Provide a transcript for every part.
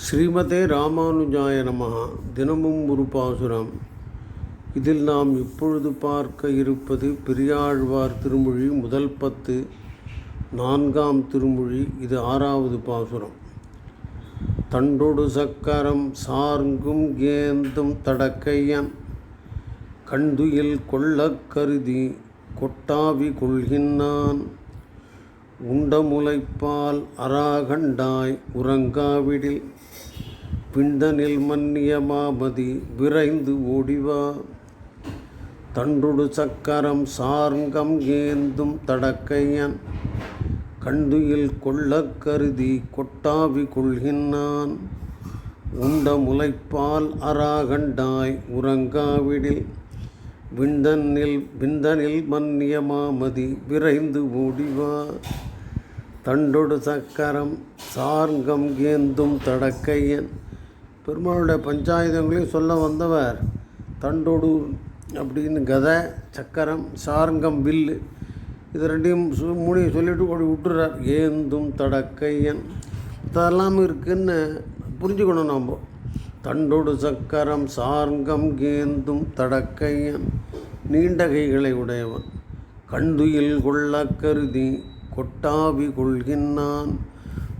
ஸ்ரீமதே ராமானுஜாய நமஹா. தினமும் ஒரு பாசுரம். இதில் நாம் இப்பொழுது பார்க்க இருப்பது பெரியாழ்வார் திருமொழி முதல் பத்து நான்காம் திருமொழி இது ஆறாவது பாசுரம். தண்டொடு சக்கரம் சார்ங்கும் ஏந்தும் தடக்கையன் கண்துயில் கொள்ளக் கருதி கொட்டாவி கொள்கின்றான். உண்டமுலைப்பால் அராகண்டாய் உறங்காவிடில் பிண்டனில் மன்னிய மாமதி விரைந்து ஓடிவா. தண்டுடு சக்கரம் சார்ங்கம் ஏந்தும் தடக்கையன் கண்டுயில் கொள்ளக் கருதி கொட்டாவி கொள்கின்றான் உண்ட முலைப்பால் அராகண்டாய் உறங்காவிடில் விண்டனில் விந்தனில் மன்னியமாமதி விரைந்து ஓடிவா. தண்டொடு சக்கரம் சார்கம் கேந்தும் தடக்கையன். பெருமாளுடைய பஞ்சாயுதங்களையும் சொல்ல வந்தவர் தண்டொடு அப்படின்னு கதை சக்கரம் சார்கம் வில்லு இது ரெண்டையும் சு மூணையும் சொல்லிவிட்டு கொண்டு விட்டுறார். ஏந்தும் தடக்கையன். இதெல்லாம் இருக்குன்னு புரிஞ்சுக்கணும் நாம் தண்டொடு சக்கரம் சார்கம் கேந்தும் தடக்கையன். நீண்ட கைகளை உடையவன். கண்டுயில் கொள்ள கருதி கொட்டாவி கொள்கின்றான்.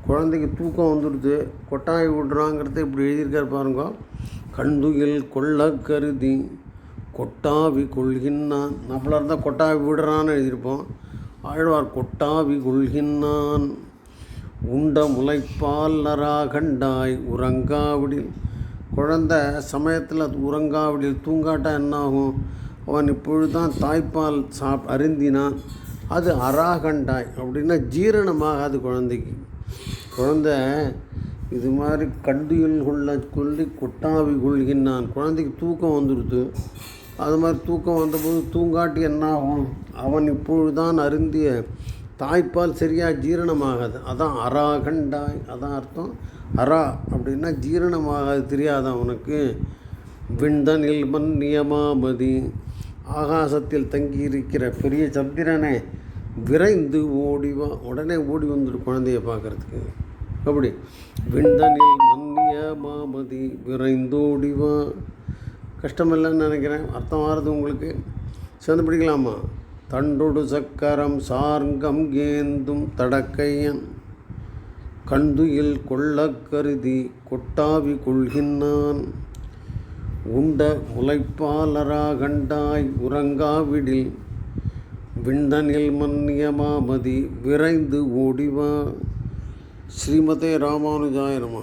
குழந்தைக்கு தூக்கம் வந்துடுது. கொட்டாவி விடுறாங்கிறத இப்படி எழுதியிருக்கார் பாருங்க. கண்துகில் கொள்ள கருதி கொட்டாவி கொள்கின்றான். நம்மளாக இருந்தால் கொட்டாவி விடுறான்னு எழுதியிருப்போம். ஆழ்வார் கொட்டாவி கொள்கின்றான். உண்ட முளைப்பால் கண்டாய் உறங்காவிடில். குழந்த சமயத்தில் அது உறங்காவிடில் தூங்காட்டா என்னாகும்? அவன் இப்பொழுதுதான் தாய்ப்பால் சாப் அருந்தினான். அது அராகண்டாய் அப்படின்னா ஜீரணமாகாது குழந்தைக்கு. குழந்த இது மாதிரி கண்டியில் கொள்ள கொள்ளி கொட்டாவி கொள்கின்றான். குழந்தைக்கு தூக்கம் வந்துடுது. அது மாதிரி தூக்கம் வந்தபோது தூங்காட்டி என்னாகும்? அவன் இப்பொழுதுதான் அருந்திய தாய்ப்பால் சரியாக ஜீரணமாகாது. அதான் அராகண்டாய் அதான் அர்த்தம். அரா அப்படின்னா ஜீரணமாகாது தெரியாது அவனுக்கு விண்டனில் நியமாமதி ஆகாசத்தில் தங்கியிருக்கிற பெரிய சந்திரனை விரைந்து ஓடி வா உடனே ஓடி வந்துடும் குழந்தைய பார்க்குறதுக்கு. அப்படி. விண்டனில் மன்னிய மாமதி விரைந்தோடிவா கஷ்டமில்லைன்னு நினைக்கிறேன். அர்த்தம் ஆறுது உங்களுக்கு. சேர்ந்து பிடிக்கலாமா? தண்டொடு சக்கரம் சார்ங்கம் ஏந்தும் தடக்கையன். கண்துயில் கொள்ளக் கருதி கொட்டாவி கொள்கின்றான். உண்ட உழைப்பாளராகண்டாய் உறங்காவிடில் விண்டனில் மன்னியமாமதி விரைந்து ஓடிவா. ஸ்ரீமதே ராமானுஜாய நம.